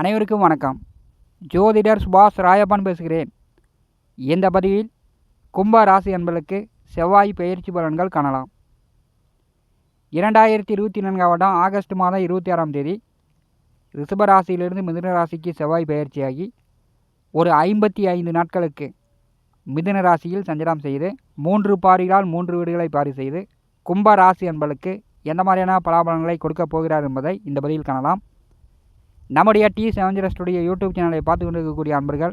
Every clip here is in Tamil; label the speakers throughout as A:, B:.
A: அனைவருக்கும் வணக்கம். ஜோதிடர் சுபாஷ் ராயப்பன் பேசுகிறேன். இந்த பதிவில் கும்ப ராசி என்பதற்கு செவ்வாய் பயிற்சி பலன்கள் காணலாம். இரண்டாயிரத்தி இருபத்தி நான்காம் வருடம் ஆகஸ்ட் மாதம் இருபத்தி ஆறாம் தேதி ரிஷப ராசியிலிருந்து மிதுன ராசிக்கு செவ்வாய் பயிற்சியாகி ஒரு ஐம்பத்தி ஐந்து நாட்களுக்கு மிதுன ராசியில் சஞ்சலம் செய்து மூன்று பாரிகளால் மூன்று வீடுகளை பாரி செய்து கும்ப ராசி என்பதற்கு எந்த மாதிரியான பலாபலன்களை கொடுக்கப் போகிறார் என்பதை இந்த பதிவில் காணலாம். நம்முடைய டி செவஞ்சரஸ்டுடைய யூடியூப் சேனலை பார்த்து கொண்டிருக்கக்கூடிய அன்பர்கள்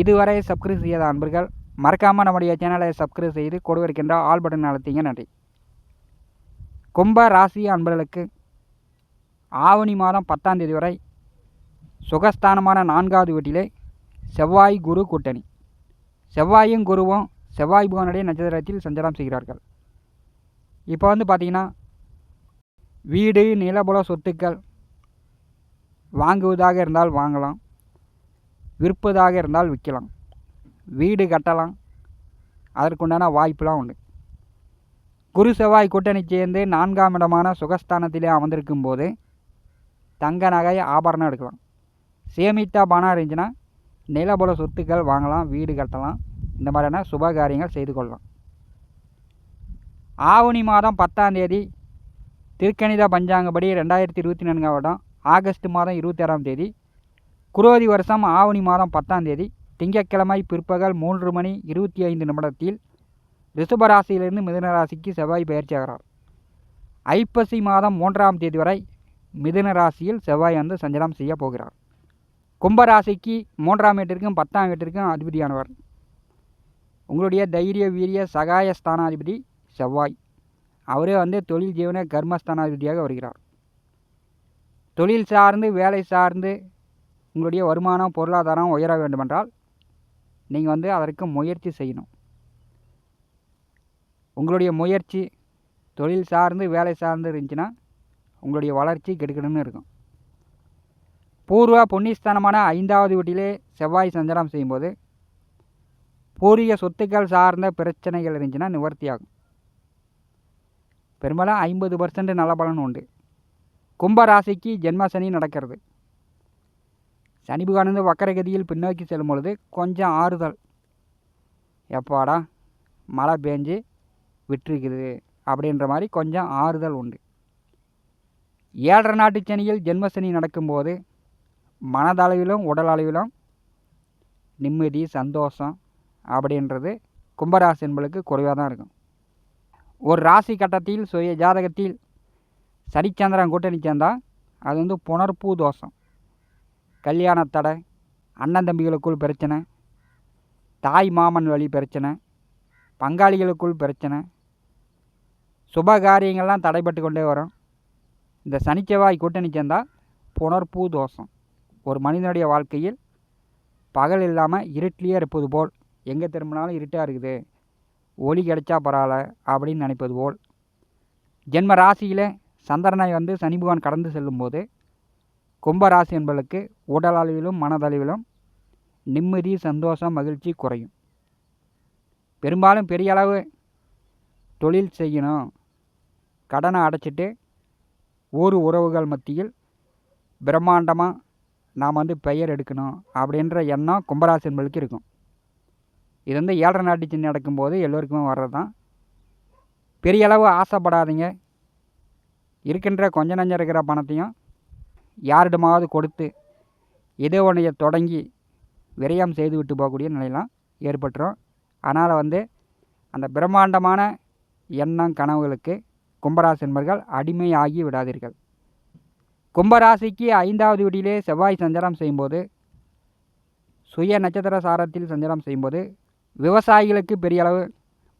A: இதுவரை சப்ஸ்கிரைப் செய்யாத அன்பர்கள் மறக்காமல் நம்முடைய சேனலை சப்ஸ்கிரைப் செய்து கொடுவிருக்கின்ற ஆல் பட்டன் அழுத்திங்க நன்றி. கும்ப ராசி அன்பர்களுக்கு ஆவணி மாதம் பத்தாம் தேதி வரை சுகஸ்தானமான நான்காவது வீட்டிலே செவ்வாய் குரு கூட்டணி. செவ்வாயும் குருவும் செவ்வாய் புவனுடைய நட்சத்திரத்தில் சஞ்சாரம் செய்கிறார்கள். இப்போ வந்து பார்த்திங்கன்னா வீடு நிலபுல சொத்துக்கள் வாங்குவதாக இருந்தால் வாங்கலாம் விற்பதாக இருந்தால் விற்கலாம் வீடு கட்டலாம் அதற்குண்டான வாய்ப்புலாம் உண்டு. குரு செவ்வாய் கூட்டணி சேர்ந்து நான்காம் இடமான சுகஸ்தானத்திலே அமர்ந்திருக்கும் போது தங்க நகை ஆபரணம் எடுக்கலாம். சேமித்தா பணம் இருந்துச்சுன்னா நிலபுல சொத்துக்கள் வாங்கலாம் வீடு கட்டலாம் இந்த மாதிரியான சுப காரியங்கள் செய்து கொள்ளலாம். ஆவணி மாதம் பத்தாம் தேதி திருக்கணித பஞ்சாங்கப்படி ரெண்டாயிரத்தி இருபத்தி நான்காம் வருடம் ஆகஸ்ட் மாதம் இருபத்தி ஆறாம் தேதி குரோதி வருஷம் ஆவணி மாதம் பத்தாம் தேதி திங்கட்கிழமை பிற்பகல் மூன்று மணி இருபத்தி ஐந்து நிமிடத்தில் ரிஷபராசியிலிருந்து மிதனராசிக்கு செவ்வாய் பயிற்சியாகிறார் ஐப்பசி மாதம் மூன்றாம் தேதி வரை மிதுன ராசியில் செவ்வாய் வந்து சஞ்சலம் செய்ய போகிறார். கும்பராசிக்கு மூன்றாம் வீட்டிற்கும் பத்தாம் வீட்டிற்கும் அதிபதியானவர். உங்களுடைய தைரிய வீரிய சகாய ஸ்தானாதிபதி செவ்வாய். அவரே வந்து தொழில் ஜீவன கர்மஸ்தானாதிபதியாக வருகிறார். தொழில் சார்ந்து வேலை சார்ந்து உங்களுடைய வருமானம் பொருளாதாரம் உயர வேண்டுமென்றால் நீங்கள் வந்து அதற்கு முயற்சி செய்யணும். உங்களுடைய முயற்சி தொழில் சார்ந்து வேலை சார்ந்து இருந்துச்சுன்னா உங்களுடைய வளர்ச்சி கெடுக்கணும்னு இருக்கும். பூர்வ புண்ணியஸ்தானமான ஐந்தாவது வீட்டிலே செவ்வாய் சஞ்சாரம் செய்யும்போது பூர்வீக சொத்துக்கள் சார்ந்த பிரச்சனைகள் இருந்துச்சுன்னா நிவர்த்தியாகும். பெரும்பாலும் ஐம்பது பர்சன்ட் நல்ல பலன் உண்டு. கும்பராசிக்கு ஜென்மசனி நடக்கிறது. சனி புகானந்து வக்கரகதியில் பின்னோக்கி செல்லும் பொழுது கொஞ்சம் ஆறுதல். எப்பாடா மழை பெஞ்சு விட்டுருக்குது அப்படின்ற மாதிரி கொஞ்சம் ஆறுதல் உண்டு. ஏழரை நாட்டு சனியில் ஜென்மசனி நடக்கும்போது மனதளவிலும் உடல் அளவிலும் நிம்மதி சந்தோஷம் அப்படின்றது கும்பராசி என்பளுக்கு குறைவாக தான் இருக்கும். ஒரு ராசி கட்டத்தில் சுய ஜாதகத்தில் சனிச்சந்திரன் கூட்டணி சேர்ந்தால் அது வந்து புனர்பூ தோஷம். கல்யாண தடை அண்ணன் தம்பிகளுக்குள் பிரச்சனை தாய் மாமன் வழி பிரச்சனை பங்காளிகளுக்குள் பிரச்சனை சுப காரியங்கள்லாம் தடைப்பட்டு கொண்டே வரும். இந்த சனிச்செவ்வாய் கூட்டணி சேர்ந்தால் புனர்பூ தோஷம். ஒரு மனிதனுடைய வாழ்க்கையில் பகல் இல்லாமல் இருட்டிலேயே இருப்பது போல். எங்கே திரும்பினாலும் இருட்டாக இருக்குது. ஒளி கிடைச்சா பரவாயில்ல அப்படின்னு நினைப்பது போல். ஜென்ம ராசியில் சந்திரனை வந்து சனி பகவான் கடந்து செல்லும்போது கும்பராசி என்பதற்கு உடல் அளவிலும் மனதளவிலும் நிம்மதி சந்தோஷம் மகிழ்ச்சி குறையும். பெரும்பாலும் பெரிய அளவு தொழில் செய்யணும். கடனை அடைச்சிட்டு ஊர் உறவுகள் மத்தியில் பிரம்மாண்டமாக நாம் வந்து பெயர் எடுக்கணும் அப்படின்ற எண்ணம் கும்பராசி என்பதுக்கு இருக்கும். இது வந்து ஏழரை நாட்டு சின்ன நடக்கும்போது எல்லோருக்குமே வர்றது தான் பெரிய அளவு ஆசைப்படாதீங்க. இருக்கின்ற கொஞ்ச நஞ்சம் இருக்கிற பணத்தையும் யாரிடமாவது கொடுத்து ஏதோ ஒன்றைய தொடங்கி விரயம் செய்து விட்டு போகக்கூடிய நிலையெல்லாம் ஏற்பட்டுரும். அதனால் வந்து அந்த பிரம்மாண்டமான எண்ணம் கனவுகளுக்கு கும்பராசி என்பர்கள் அடிமையாகி விடாதீர்கள். கும்பராசிக்கு ஐந்தாவது வீட்டிலே செவ்வாய் சஞ்சாரம் செய்யும்போது சுய நட்சத்திர சாரத்தில் சஞ்சாரம் செய்யும்போது விவசாயிகளுக்கு பெரிய அளவு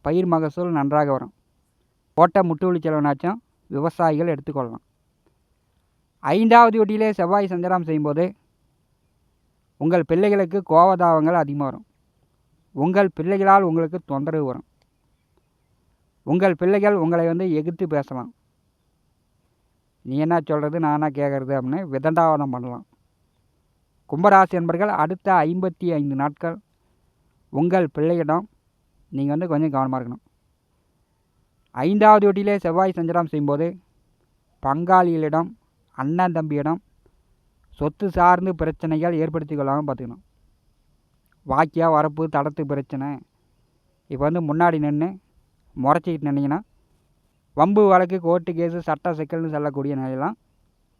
A: பயிர் மகசூல் நன்றாக வரும். போட்ட முட்டு செலவுனாச்சும் விவசாயிகள் எடுத்துக்கொள்ளலாம். ஐந்தாவது வீட்டிலே செவ்வாய் சஞ்சாரம் செய்யும்போது உங்கள் பிள்ளைகளுக்கு கோபதாபங்கள் அதிகமாக வரும். உங்கள் பிள்ளைகளால் உங்களுக்கு தொந்தரவு வரும். உங்கள் பிள்ளைகள் உங்களை வந்து எகுத்து பேசலாம். நீ என்ன சொல்கிறது நானாக கேட்குறது அப்படின்னு விதண்டாவதம் பண்ணலாம். கும்பராசி என்பர்கள் அடுத்த ஐம்பத்தி ஐந்து நாட்கள் உங்கள் பிள்ளையிடம் நீங்கள் வந்து கொஞ்சம் கவனமாக இருக்கணும். ஐந்தாவது வீட்டிலே செவ்வாய் சஞ்சாரம் செய்யும்போது பங்காளிகளிடம் அண்ணன் தம்பியிடம் சொத்து சார்ந்து பிரச்சனைகள் ஏற்படுத்தி கொள்ளாமல் பார்த்துக்கணும். வாக்கியா வரப்பு தடத்து பிரச்சனை. இப்போ வந்து முன்னாடி நின்று முறைச்சிக்கிட்டு நின்னீங்கன்னா வம்பு வழக்கு கோர்ட்டு கேஸு சட்ட சிக்கல்னு சொல்லக்கூடிய நிலையெல்லாம்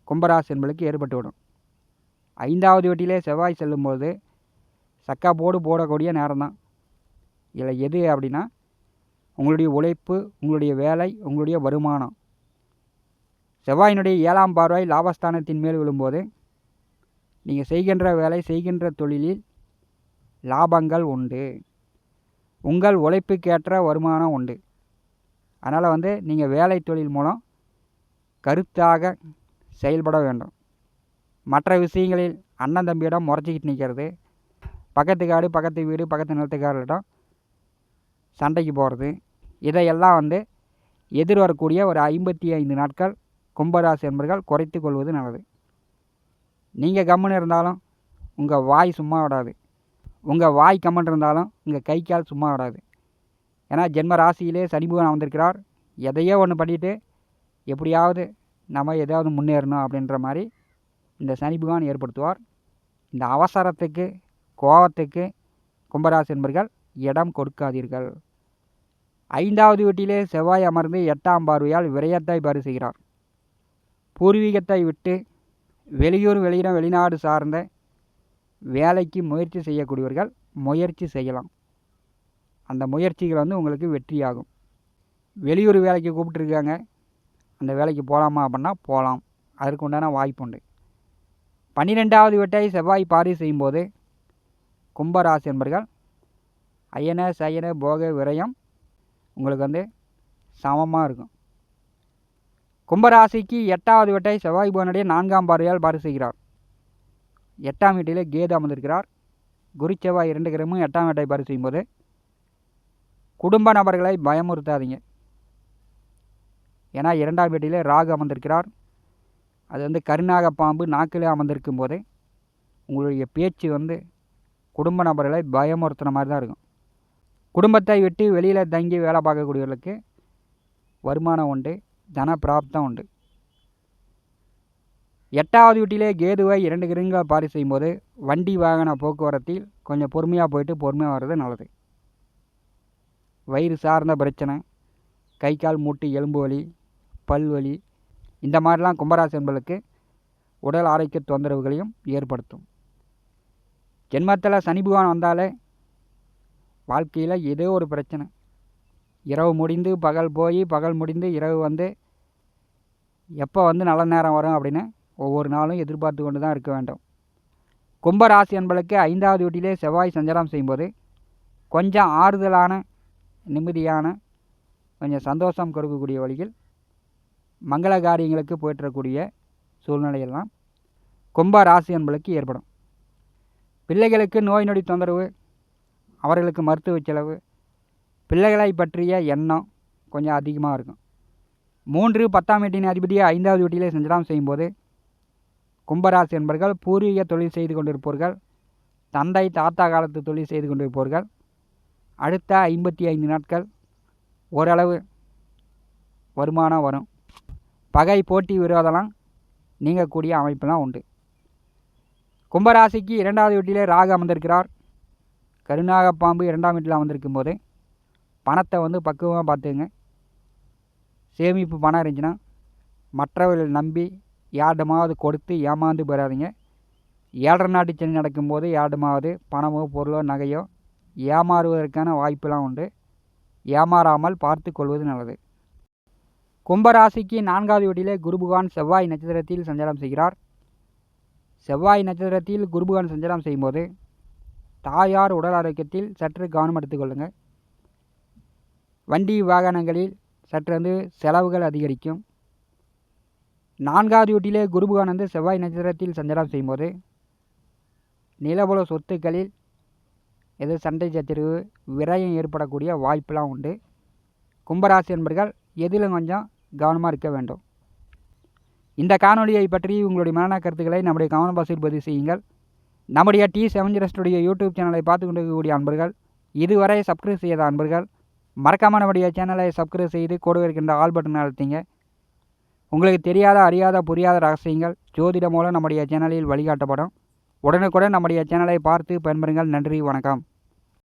A: கும்பராசி என்பளுக்கு ஏற்பட்டு விடும். ஐந்தாவது வீட்டிலே செவ்வாய் செல்லும்போது சக்கா போடு போடக்கூடிய நேரம் தான் இதில் எது அப்படின்னா உங்களுடைய உழைப்பு உங்களுடைய வேலை உங்களுடைய வருமானம். செவ்வாயினுடைய ஏழாம் பார்வை லாபஸ்தானத்தின் மேல் விழும்போது நீங்கள் செய்கின்ற வேலை செய்கின்ற தொழிலில் லாபங்கள் உண்டு. உங்கள் உழைப்புக்கேற்ற வருமானம் உண்டு. அதனால் வந்து நீங்கள் வேலை தொழில் மூலம் கருத்தாக செயல்பட வேண்டும். மற்ற விஷயங்களில் அண்ணன் தம்பியிடம் முறைச்சிக்கிட்டு நிற்கிறது பக்கத்து காடு பக்கத்து வீடு பக்கத்து நிலத்துக்காரர்களிடம் சண்டைக்கு போகிறது இதையெல்லாம் வந்து எதிர் வரக்கூடிய ஒரு ஐம்பத்தி ஐந்து நாட்கள் கும்பராசி என்பர்கள் குறைத்து கொள்வது நல்லது. நீங்கள் கம்முன்னு இருந்தாலும் உங்கள் வாய் சும்மா விடாது. உங்கள் வாய் கம்மன் இருந்தாலும் உங்கள் கை கால் சும்மா விடாது. ஏன்னா ஜென்ம ராசியிலே சனி வந்திருக்கிறார் எதையோ ஒன்று பண்ணிட்டு எப்படியாவது நம்ம எதாவது முன்னேறணும் அப்படின்ற மாதிரி இந்த சனி ஏற்படுத்துவார். இந்த அவசரத்துக்கு கோபத்துக்கு கும்பராசி என்பர்கள் இடம் கொடுக்காதீர்கள். ஐந்தாவது வீட்டிலே செவ்வாய் அமர்ந்து எட்டாம் பார்வையால் விரயத்தை பரிசுகிறார். செய்கிறார் பூர்வீகத்தை விட்டு வெளியூர் வெளியிடம் வெளிநாடு சார்ந்த வேலைக்கு முயற்சி செய்யக்கூடியவர்கள் முயற்சி செய்யலாம். அந்த முயற்சிகள் வந்து உங்களுக்கு வெற்றியாகும். வெளியூர் வேலைக்கு கூப்பிட்டுருக்காங்க. அந்த வேலைக்கு போகலாமா அப்படின்னா போகலாம். அதற்கு உண்டான வாய்ப்பு உண்டு. பன்னிரெண்டாவது வீட்டை செவ்வாய் பாரி செய்யும்போது கும்பராசி என்பர்கள் அயன சயன போக விரயம் உங்களுக்கு வந்து சமமாக இருக்கும். கும்பராசிக்கு எட்டாவது வீட்டை செவ்வாய் புவனுடைய நான்காம் பார்வையால் பாரி செய்கிறார். எட்டாம் வீட்டிலே கேது அமர்ந்திருக்கிறார். குரு செவ்வாய் இரண்டு கிரமும் எட்டாம் வீட்டை பாரி செய்யும்போது குடும்ப நபர்களை பயமுறுத்தாதீங்க. ஏன்னா இரண்டாம் வீட்டிலே ராகு அமர்ந்திருக்கிறார். அது வந்து கருநாக பாம்பு நாக்கிலே அமர்ந்திருக்கும் போது உங்களுடைய பேச்சு வந்து குடும்ப நபர்களை பயமுறுத்துன மாதிரி தான் இருக்கும். குடும்பத்தை விட்டு வெளியில் தங்கி வேலை பார்க்கக்கூடியவர்களுக்கு வருமானம் உண்டு தன பிராப்தம் உண்டு. எட்டாவது வீட்டிலே கேதுவை இரண்டு கிரகங்களை பாரி செய்யும்போது வண்டி வாகன போக்குவரத்தில் கொஞ்சம் பொறுமையாக போயிட்டு பொறுமையாக வர்றது நல்லது. வயிறு சார்ந்த பிரச்சனை கை கால் மூட்டு எலும்பு வலி பல் வலி இந்த மாதிரிலாம் கும்பராசி என்பதற்கு உடல் ஆரோக்கிய தொந்தரவுகளையும் ஏற்படுத்தும். ஜென்மத்தில் சனி பகவான் வந்தாலே வாழ்க்கையில் ஏதோ ஒரு பிரச்சனை. இரவு முடிந்து பகல் போய் பகல் முடிந்து இரவு வந்து எப்போ வந்து நல்ல நேரம் வரும் அப்படின்னு ஒவ்வொரு நாளும் எதிர்பார்த்து கொண்டு தான் இருக்க வேண்டும். கும்பராசி என்பளுக்கு ஐந்தாவது வீட்டிலே செவ்வாய் சஞ்சாரம் செய்யும்போது கொஞ்சம் ஆறுதலான நிம்மதியான கொஞ்சம் சந்தோஷம் கொடுக்கக்கூடிய வழியில் மங்கள காரியங்களுக்கு போயிட்டுறக்கூடிய சூழ்நிலையெல்லாம் கும்ப ராசி என்பளுக்கு ஏற்படும். பிள்ளைகளுக்கு நோய் நொடி தொந்தரவு அவர்களுக்கு மருத்துவ செலவு பிள்ளைகளை பற்றிய எண்ணம் கொஞ்சம் அதிகமாக இருக்கும். மூன்று பத்தாம் வீட்டின் அதிபதியை ஐந்தாவது வீட்டிலே சஞ்சலம் செய்யும்போது கும்பராசி என்பவர்கள் பூர்வீக தொழில் செய்து கொண்டிருப்பவர்கள் தந்தை தாத்தா காலத்து தொழில் செய்து கொண்டிருப்பவர்கள் அடுத்த ஐம்பத்தி ஐந்து நாட்கள் ஓரளவு வருமானம் வரும். பகை போட்டி விரோதம்லாம் நீங்கக்கூடிய அமைப்பெல்லாம் உண்டு. கும்பராசிக்கு இரண்டாவது வீட்டிலே ராகு அமர்ந்திருக்கிறார். கருநாக பாம்பு இரண்டாம் வீட்டில் அமர்ந்திருக்கும் போது பணத்தை வந்து பக்குவமாக பார்த்துங்க சேமிப்பு பணம் இருந்துச்சுன்னா மற்றவர்கள் நம்பி யார்டமாவது கொடுத்து ஏமாந்து போயிடாதீங்க ஏழரை நாட்டு சனி நடக்கும்போது யார்டமாவது பணமோ பொருளோ நகையோ ஏமாறுவதற்கான வாய்ப்பெல்லாம் உண்டு. ஏமாறாமல் பார்த்து கொள்வது நல்லது. கும்பராசிக்கு நான்காவது வீட்டிலே குருபுகான் செவ்வாய் நட்சத்திரத்தில் சஞ்சாரம் செய்கிறார். செவ்வாய் நட்சத்திரத்தில் குருபுகான் சஞ்சாரம் செய்யும்போது தாயார் உடல் ஆரோக்கியத்தில் சற்று கவனம் எடுத்துக்கொள்ளுங்கள் வண்டி வாகனங்களில் சற்று வந்து செலவுகள் அதிகரிக்கும். நான்காவது வீட்டிலே குருபுகான் வந்து செவ்வாய் நட்சத்திரத்தில் சஞ்சாரம் செய்யும்போது நிலபுல சொத்துக்களில் எது சண்டை சச்சரவு விரயம் ஏற்படக்கூடிய வாய்ப்பெல்லாம் உண்டு. கும்பராசி என்பர்கள் எதிலும் கொஞ்சம் கவனமாக இருக்க வேண்டும். இந்த காணொலியை பற்றி உங்களுடைய மரண கருத்துக்களை நம்முடைய கவனம் பாசில் பதிவு செய்யுங்கள். நம்முடைய டி செவன் யூடியூப் சேனலை பார்த்து கொண்டிருக்கக்கூடிய அன்பர்கள் இதுவரை சப்ஸ்கிரைப் செய்யாத அன்பர்கள் மறக்காமல் நம்முடைய சேனலை சப்ஸ்கிரைப் செய்து கூட இருக்கின்ற ஆல் பட்டன் அழுத்திங்க. உங்களுக்கு தெரியாத அறியாத புரியாத ரகசியங்கள் ஜோதிடம் மூலம் நம்முடைய சேனலில் வழிகாட்டப்படும். உடனுக்குடன் நம்முடைய சேனலை பார்த்து பயன்பெறுங்கள். நன்றி வணக்கம்.